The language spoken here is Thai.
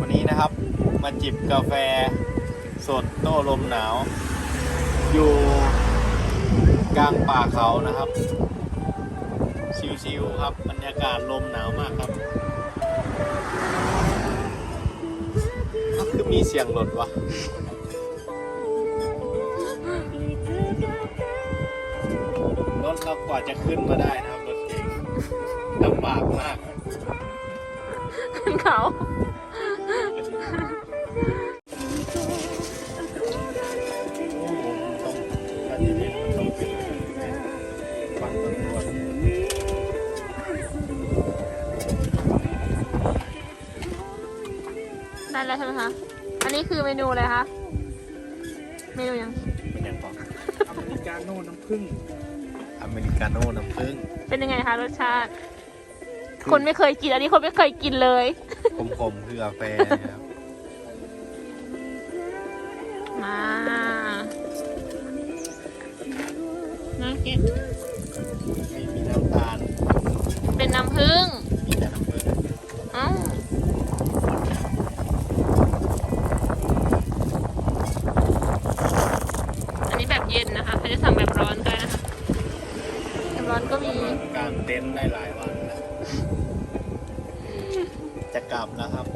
วันนี้นะครับมาจิบกาแฟสดโต้ลมหนาว อยู่กลางป่าเขานะครับ ชิวๆครับบรรยากาศลมหนาวมากครับคือมีเสียงรถวะรถเรากว่าจะขึ้นมาได้นะครับรถเก๋งลำบากมาก เขาโอ้โหต้องถ้าที่นี่มันต้องเป็นฟังตำรวจได้แล้วใช่ไหมคะ อันนี้คือเมนูอะไรคะ เมนูยัง เป็นย่างก่อนอเมริกาโน่น้ำผึ้งอเมริกาโน่น้ำผึ้ง เป็นยังไงคะรสชาติ คนไม่เคยกินอันนี้คนไม่เคยกินเลยขมๆคือกาแฟนะครับมาน้ำเก็บไม่มีน้ำตาล เป็นน้ำผึ้งมีแต่น้ำผึ้งอ้าวอันนี้แบบเย็นนะคะเขาจะสั่งแบบ มีกางเต็นท์ได้หลายวันแล้วจะกลับแล้วครับ